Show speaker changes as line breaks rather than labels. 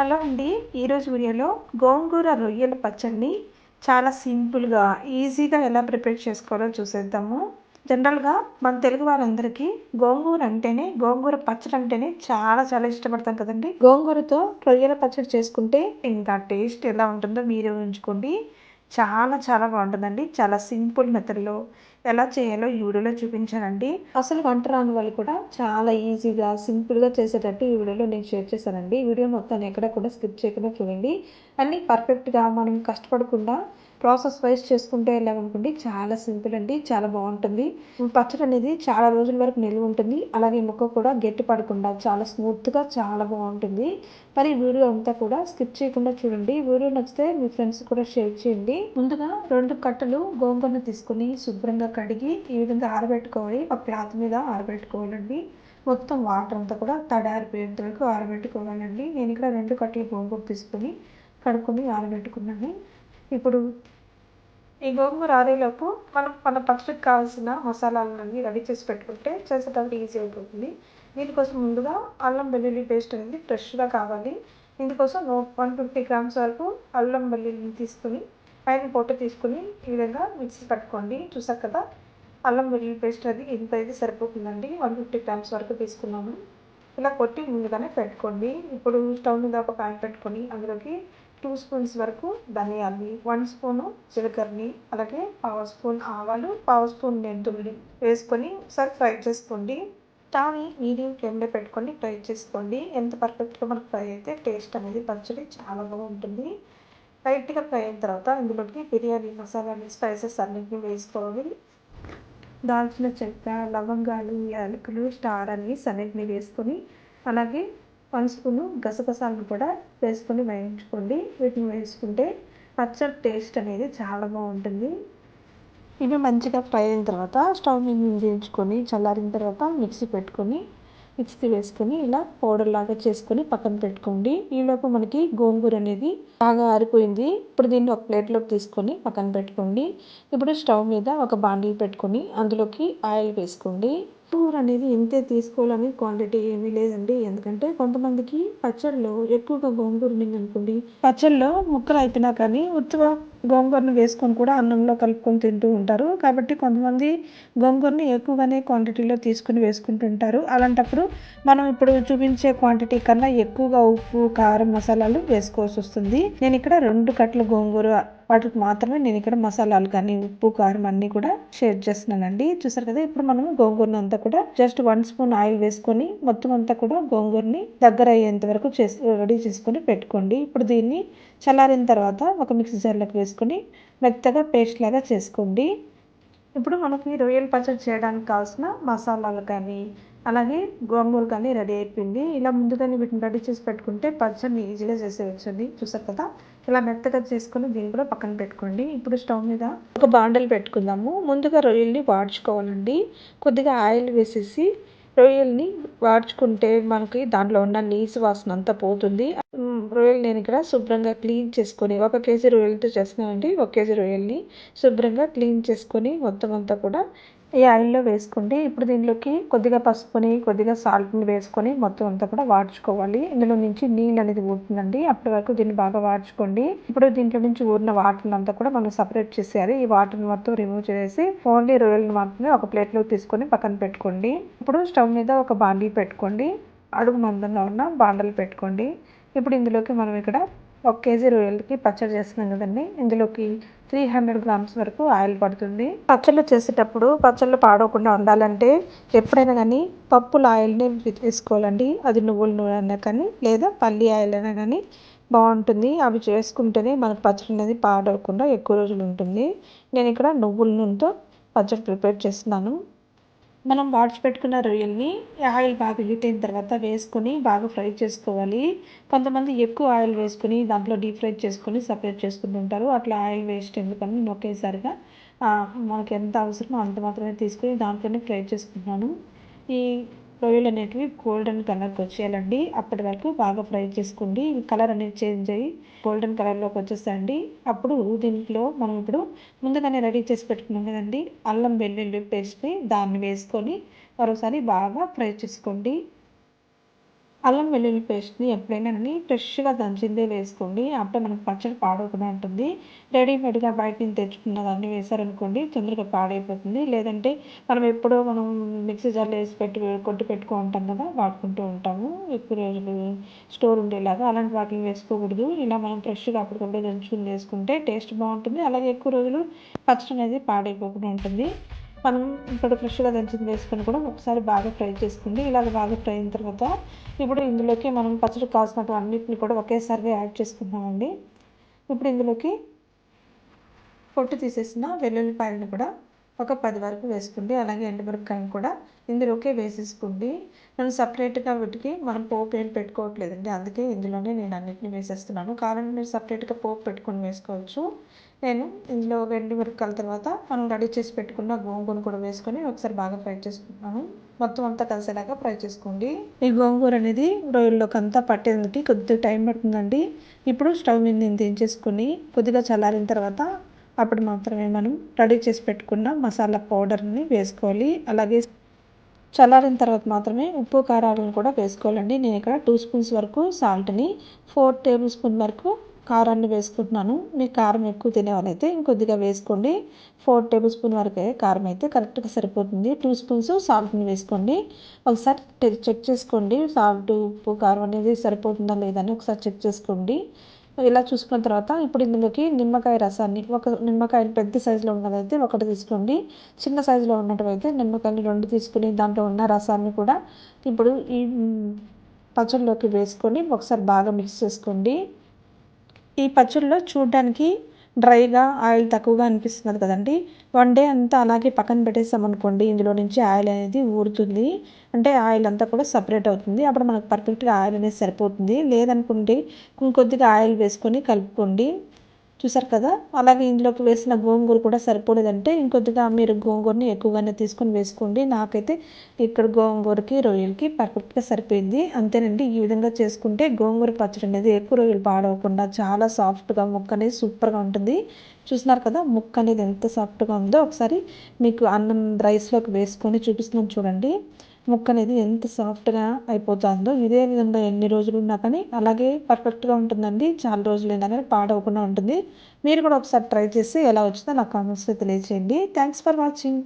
Hello అండి. ఈరోజు వీడియోలో గోంగూర రొయ్యల పచ్చడిని చాలా సింపుల్గా ఈజీగా ఎలా ప్రిపేర్ చేసుకోవాలో చూసేద్దాము. జనరల్గా మన తెలుగు వారందరికీ గోంగూర అంటేనే గోంగూర పచ్చడి అంటేనే చాలా చాలా ఇష్టపడతాం కదండి. గోంగూరతో రొయ్యల పచ్చడి చేసుకుంటే ఇంకా టేస్ట్ ఎలా ఉంటుందో మీరే ఉంచుకోండి చాలా చాలా బాగుంటుందండి. చాలా సింపుల్ మెథడ్లో ఎలా చేయాలో ఈ వీడియోలో చూపించానండి. అసలు వంట రాని వాళ్ళు కూడా చాలా ఈజీగా సింపుల్గా చేసేటట్టు ఈ వీడియోలో నేను షేర్ చేశానండి. ఈ వీడియో మొత్తాన్ని ఎక్కడ కూడా స్కిప్ చేయకుండా చూడండి. అన్నీ పర్ఫెక్ట్గా మనం కష్టపడకుండా ప్రాసెస్ వైజ్ చేసుకుంటే వెళ్ళామనుకోండి చాలా సింపుల్ అండి చాలా బాగుంటుంది. పచ్చడి అనేది చాలా రోజుల వరకు నిల్వ ఉంటుంది. అలాగే ముక్క కూడా గట్టి పడకుండా చాలా స్మూత్గా చాలా బాగుంటుంది. మరి వీడియో అంతా కూడా స్కిప్ చేయకుండా చూడండి. వీడియో నచ్చితే మీ ఫ్రెండ్స్ కూడా షేర్ చేయండి. ముందుగా రెండు కట్టలు గోంగూరను తీసుకుని శుభ్రంగా కడిగి ఈ విధంగా ఆరబెట్టుకోవాలి. ఒక క్లాత్ మీద ఆరబెట్టుకోవాలండి. మొత్తం వాటర్ అంతా కూడా తడారిపోయేంత వరకు ఆరబెట్టుకోవాలండి. నేను ఇక్కడ రెండు కట్టలు గోంగూర తీసుకొని కడుక్కొని ఆరబెట్టుకున్నాను. ఇప్పుడు ఈ గోంగూర ఆరేలోపు మనం మన పచ్చడికి కావాల్సిన మసాలాలన్నీ రెడీ చేసి పెట్టుకుంటే చేసేటప్పుడు ఈజీ అయిపోతుంది. దీనికోసం ముందుగా అల్లం వెల్లుల్లి పేస్ట్ అనేది ఫ్రెష్గా కావాలి. ఇందుకోసం వన్ ఫిఫ్టీ గ్రామ్స్ వరకు అల్లం వెల్లుల్లిని తీసుకుని పైన పొట్టు తీసుకుని ఈ విధంగా మిక్సీ పట్టుకోండి. చూసారు కదా అల్లం వెల్లుల్లి పేస్ట్ అది ఇంత అయితే సరిపోతుందండి. వన్ ఫిఫ్టీ గ్రామ్స్ వరకు తీసుకున్నాము. ఇలా కొట్టి ముందుగానే పెట్టుకోండి. ఇప్పుడు స్టవ్ మీద ఒక ప్యాన్ పెట్టుకొని అందులోకి టూ స్పూన్స్ వరకు ధనియాలు వన్ స్పూను జీలకర్రని అలాగే పావు స్పూన్ ఆవాలు పావు స్పూన్ మెంతుల్ని వేసుకొని ఒకసారి ఫ్రై చేసుకోండి స్టవ్ని మీడియం ఫ్లేమ్లో పెట్టుకొని ఫ్రై చేసుకోండి. ఎంత పర్ఫెక్ట్గా మనకు ఫ్రై అయితే టేస్ట్ అనేది పచ్చడి చాలా బాగుంటుంది. లైట్గా ఫ్రై అయిన తర్వాత ఇందులోకి బిర్యానీ మసాలాని స్పైసెస్ అన్నింటినీ వేసుకోవాలి. దాల్చిన చెక్క లవంగాలు యాలకులు స్టార్ అన్ని సన్నిటిని వేసుకొని అలాగే పసుపును గసగసాలను కూడా వేసుకొని వేయించుకోండి. వీటిని వేసుకుంటే పచ్చడి టేస్ట్ అనేది చాలా బాగుంటుంది. ఇవి మంచిగా ఫ్రై అయిన తర్వాత స్టవ్ మీద వేయించుకొని చల్లారిన తర్వాత మిక్సీ పెట్టుకొని మిక్సీ వేసుకొని ఇలా పౌడర్ లాగా చేసుకొని పక్కన పెట్టుకోండి. ఈలోపు మనకి గోంగూర అనేది బాగా ఆరిపోయింది. ఇప్పుడు దీన్ని ఒక ప్లేట్లోకి తీసుకొని పక్కన పెట్టుకోండి. ఇప్పుడు స్టవ్ మీద ఒక బాండిల్ పెట్టుకొని అందులోకి ఆయిల్ వేసుకోండి. కూర అనేది ఇంతే తీసుకోవాలని క్వాంటిటీ ఏమీ లేదండి. ఎందుకంటే కొంతమందికి పచ్చళ్ళు ఎక్కువగా గోంగూర అనుకోండి. పచ్చళ్ళలో ముక్కలు అయిపోయినా కానీ ఉత్తగా గోంగూరను వేసుకొని కూడా అన్నంలో కలుపుకొని తింటూ ఉంటారు. కాబట్టి కొంతమంది గోంగూరని ఎక్కువగానే క్వాంటిటీలో తీసుకుని వేసుకుంటుంటారు. అలాంటప్పుడు మనం ఇప్పుడు చూపించే క్వాంటిటీ కన్నా ఎక్కువగా ఉప్పు కారం మసాలాలు వేసుకోవాల్సి వస్తుంది. నేను ఇక్కడ రెండు కట్టలు గోంగూర వాటికి మాత్రమే నేను ఇక్కడ మసాలాలు కానీ ఉప్పు కారం అన్నీ కూడా షేర్ చేస్తున్నానండి. చూసారు కదా ఇప్పుడు మనం గోంగూరను అంతా కూడా జస్ట్ వన్ స్పూన్ ఆయిల్ వేసుకొని మొత్తం అంతా కూడా గోంగూరని దగ్గర అయ్యేంత వరకు చేసి రెడీ చేసుకొని పెట్టుకోండి. ఇప్పుడు దీన్ని చల్లారిన తర్వాత ఒక మిక్సీ జార్లోకి వేసుకొని మెత్తగా పేస్ట్ లాగా చేసుకోండి. ఇప్పుడు మనకి రొయ్యల పచ్చడి చేయడానికి కావాల్సిన మసాలాలు కానీ అలాగే గోంగూర కానీ రెడీ అయిపోయింది. ఇలా ముందుగానే వీటిని రెడీ చేసి పెట్టుకుంటే పచ్చడిని ఈజీగా చేసేయచ్చండి. చూసారు కదా ఇలా మెత్తగా చేసుకుని దీన్ని కూడా పక్కన పెట్టుకోండి. ఇప్పుడు స్టవ్ మీద ఒక బాండలు పెట్టుకుందాము. ముందుగా రొయ్యల్ని వాడ్చుకోవాలండి. కొద్దిగా ఆయిల్ వేసేసి రొయ్యల్ని వాడ్చుకుంటే మనకి దాంట్లో ఉన్న నీసు వాసన అంతా పోతుంది. రొయ్యలు నేను ఇక్కడ శుభ్రంగా క్లీన్ చేసుకొని ఒక కేజీ రొయ్యలతో చేస్తున్నానండి. ఒక కేజీ రొయ్యల్ని శుభ్రంగా క్లీన్ చేసుకొని మొత్తం అంతా కూడా ఈ ఆయిల్లో వేసుకోండి ఇప్పుడు దీనిలోకి కొద్దిగా పసుపుని కొద్దిగా సాల్ట్ని వేసుకొని మొత్తం అంతా కూడా వాడ్చుకోవాలి. ఇందులో నుంచి నీళ్ళు అనేది ఊరుతుందండి. అప్పటి వరకు దీన్ని బాగా వాడ్చుకోండి. ఇప్పుడు దీంట్లో నుంచి ఊరిన వాటర్ అంతా కూడా మనం సపరేట్ చేసేయాలి. ఈ వాటర్ మొత్తం రిమూవ్ చేసి ఓన్లీ రొయ్యలను మాత్రమే ఒక ప్లేట్లో తీసుకొని పక్కన పెట్టుకోండి. ఇప్పుడు స్టవ్ మీద ఒక బాండీ పెట్టుకోండి. అడుగు మందంగా ఉన్న బాండలు పెట్టుకోండి. ఇప్పుడు ఇందులోకి మనం ఇక్కడ ఒక కేజీ రొయ్యలకి పచ్చడి చేస్తున్నాం కదండి. ఇందులోకి త్రీ హండ్రెడ్ గ్రామ్స్ వరకు ఆయిల్ పడుతుంది. పచ్చళ్ళు చేసేటప్పుడు పచ్చళ్ళు పాడవకుండా ఉండాలంటే ఎప్పుడైనా కానీ పప్పుల ఆయిల్ని తీసుకోవాలండి అది నువ్వుల నూనె అయినా కానీ లేదా పల్లి ఆయిల్ అయినా కానీ బాగుంటుంది. అవి చేసుకుంటేనే మనకు పచ్చడి అనేది పాడవకుండా ఎక్కువ రోజులు ఉంటుంది. నేను ఇక్కడ నువ్వుల నూనెతో పచ్చడి ప్రిపేర్ చేస్తున్నాను. మనం వాడ్చిపెట్టుకున్న రొయ్యల్ని ఆయిల్ బాగా హీట్ అయిన తర్వాత వేసుకొని బాగా ఫ్రై చేసుకోవాలి. కొంతమంది ఎక్కువ ఆయిల్ వేసుకొని దాంట్లో డీప్ ఫ్రై చేసుకొని సపరేట్ చేసుకుంటుంటారు అట్లా ఆయిల్ వేస్ట్ ఎందుకని ఒకేసారిగా మనకి ఎంత అవసరమో అంత మాత్రమే తీసుకొని దాంట్లోనే ఫ్రై చేసుకుంటున్నాను. ఈ రొయ్యలు అనేటివి గోల్డెన్ కలర్కి వచ్చేయాలండి. అప్పటి వరకు బాగా ఫ్రై చేసుకోండి. కలర్ అనేది చేంజ్ అయ్యి గోల్డెన్ కలర్లోకి వచ్చేస్తాయండి. అప్పుడు దీంట్లో మనం ఇప్పుడు ముందుగానే రెడీ చేసి పెట్టుకున్నాం కదండి. అల్లం వెల్లుల్లి పేస్ట్ని దాన్ని వేసుకొని మరోసారి బాగా ఫ్రై చేసుకోండి. అల్లం వెల్లుల్లి పేస్ట్ని ఎప్పుడైనా ఫ్రెష్గా దంచిందే వేసుకోండి. అప్పుడే మనకు పచ్చడి పాడవకుండా ఉంటుంది. రెడీమేడ్గా బయట నుంచి తెచ్చుకున్న దాన్ని వేసారనుకోండి తొందరగా పాడైపోతుంది. లేదంటే మనం ఎప్పుడో మనం మిక్సీ జార్లో వేసి పెట్టి కొట్టి పెట్టుకో ఉంటాం కదా వాడుకుంటూ ఉంటాము. ఎక్కువ రోజులు స్టోర్ ఉండేలాగా అలాంటి వాటిని వేసుకోకూడదు. ఇలా మనం ఫ్రెష్గా అప్పటికప్పుడే దంచుకుని వేసుకుంటే టేస్ట్ బాగుంటుంది. అలాగే ఎక్కువ రోజులు పచ్చడి అనేది పాడైపోకుండా ఉంటుంది. మనం ఇప్పుడు ఫ్రెష్గా దంచింది వేసుకొని కూడా ఒకసారి బాగా ఫ్రై చేసుకోండి ఇలాగ బాగా ఫ్రై అయిన తర్వాత ఇప్పుడు ఇందులోకి మనం పచ్చడి కాసినట్టు అన్నింటిని కూడా ఒకేసారిగా యాడ్ చేసుకుందామండి ఇప్పుడు ఇందులోకి పొట్టు తీసేసిన వెల్లుల్లిపాయలను కూడా ఒక పది వరకు వేసుకోండి. అలాగే ఎండుమిరపకాయలు కూడా ఇందులోకే వేసేసుకోండి. నన్ను సపరేట్గా వీటికి మనం పోపు ఏం పెట్టుకోవట్లేదండి. అందుకే ఇందులోనే నేను అన్నిటిని వేసేస్తున్నాను. కావాలంటే మీరు సపరేట్గా పోపు పెట్టుకొని వేసుకోవచ్చు. నేను ఇందులో ఎండుమిరపకాయల తర్వాత మనం రెడీ చేసి పెట్టుకున్న గోంగూర కూడా వేసుకొని ఒకసారి బాగా ఫ్రై చేసుకుంటున్నాను. మొత్తం అంతా కలిసేలాగా ఫ్రై చేసుకోండి. ఈ గోంగూర అనేది రొయ్యల్లోకి అంతా పట్టేందుకు కొద్దిగా టైం పడుతుందండి. ఇప్పుడు స్టవ్ మీద నేను దించేసుకొని కొద్దిగా చల్లారిన తర్వాత అప్పుడు మాత్రమే మనం రెడీ చేసి పెట్టుకున్న మసాలా పౌడర్ని వేసుకోవాలి. అలాగే చల్లారిన తర్వాత మాత్రమే ఉప్పు కారాలను కూడా వేసుకోవాలండి. నేను ఇక్కడ టూ స్పూన్స్ వరకు సాల్ట్ని ఫోర్ టేబుల్ స్పూన్ వరకు కారాన్ని వేసుకుంటున్నాను. మీ కారం ఎక్కువ తినే ఇంకొద్దిగా వేసుకోండి. ఫోర్ టేబుల్ స్పూన్ వరకే కారం అయితే కరెక్ట్గా సరిపోతుంది. టూ స్పూన్స్ సాల్ట్ని వేసుకోండి. ఒకసారి చెక్ చేసుకోండి. సాల్ట్ ఉప్పు కారం అనేది సరిపోతుందా లేదని ఒకసారి చెక్ చేసుకోండి. ఇలా చూసుకున్న తర్వాత ఇప్పుడు ఇందులోకి నిమ్మకాయ రసాన్ని ఒక నిమ్మకాయ పెద్ద సైజులో ఉన్నదైతే ఒకటి తీసుకోండి. చిన్న సైజులో ఉన్నట్టువైతే నిమ్మకాయలు రెండు తీసుకుని దాంట్లో ఉన్న రసాన్ని కూడా ఇప్పుడు ఈ పచ్చళ్ళలోకి వేసుకొని ఒకసారి బాగా మిక్స్ చేసుకోండి. ఈ పచ్చళ్ళలో చూడడానికి డ్రైగా ఆయిల్ తక్కువగా అనిపిస్తున్నది కదండి. వన్ డే అంతా అలాగే పక్కన పెట్టేసాం అనుకోండి ఇందులో నుంచి ఆయిల్ అనేది ఊరుతుంది. అంటే ఆయిల్ అంతా కూడా సపరేట్ అవుతుంది. అప్పుడు మనకు పర్ఫెక్ట్గా ఆయిల్ అనేది సరిపోతుంది. లేదనుకుంటే ఇంకొద్దిగా ఆయిల్ వేసుకొని కలుపుకోండి. చూసారు కదా? అలాగే ఇందులోకి వేసిన గోంగూర కూడా సరిపోలేదంటే ఇంకొద్దిగా మీరు గోంగూరని ఎక్కువగానే తీసుకొని వేసుకోండి. నాకైతే ఇక్కడ గోంగూరకి రొయ్యలకి పర్ఫెక్ట్గా సరిపోయింది. అంతేనండి ఈ విధంగా చేసుకుంటే గోంగూర పచ్చడి అనేది ఎక్కువ రొయ్యలు పాడవకుండా చాలా సాఫ్ట్గా ముక్క అనేది సూపర్గా ఉంటుంది. చూస్తున్నారు కదా ముక్క అనేది ఎంత సాఫ్ట్గా ఉందో ఒకసారి మీకు అన్నం రైస్లోకి వేసుకొని చూపిస్తున్నాను చూడండి. ముక్క అనేది ఎంత సాఫ్ట్గా అయిపోతుందో ఇదే విధంగా ఎన్ని రోజులు ఉన్నా కానీ అలాగే పర్ఫెక్ట్గా ఉంటుందండి. చాలా రోజులు అయినా కానీ పాడవకుండా ఉంటుంది. మీరు కూడా ఒకసారి ట్రై చేసి ఎలా వచ్చిందో నాకు కామెంట్స్లో తెలియజేయండి థ్యాంక్స్ ఫర్ వాచింగ్.